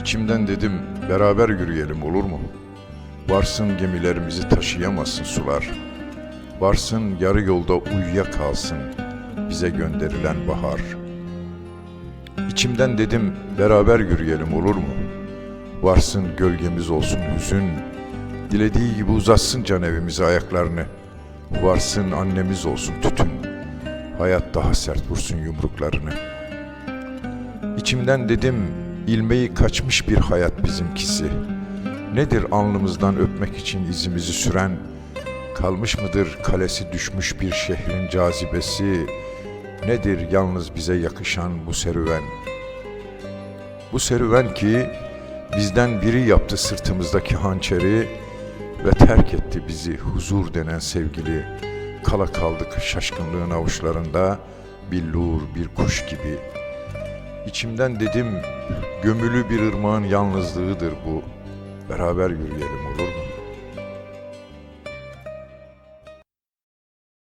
İçimden dedim beraber yürüyelim olur mu? Varsın gemilerimizi taşıyamazsın sular. Varsın yarı yolda uyuya kalsın bize gönderilen bahar. İçimden dedim beraber yürüyelim olur mu? Varsın gölgemiz olsun hüzün. Dilediği gibi uzatsın can evimize ayaklarını. Varsın annemiz olsun tütün. Hayat daha sert vursun yumruklarını. İçimden dedim ilmeği kaçmış bir hayat bizimkisi. Nedir alnımızdan öpmek için izimizi süren? Kalmış mıdır kalesi düşmüş bir şehrin cazibesi? Nedir yalnız bize yakışan bu serüven? Bu serüven ki bizden biri yaptı sırtımızdaki hançeri ve terk etti bizi huzur denen sevgili. Kala kaldık şaşkınlığın avuçlarında billur bir kuş gibi. İçimden dedim gömülü bir ırmağın yalnızlığıdır bu. Beraber yürüyelim olur mu?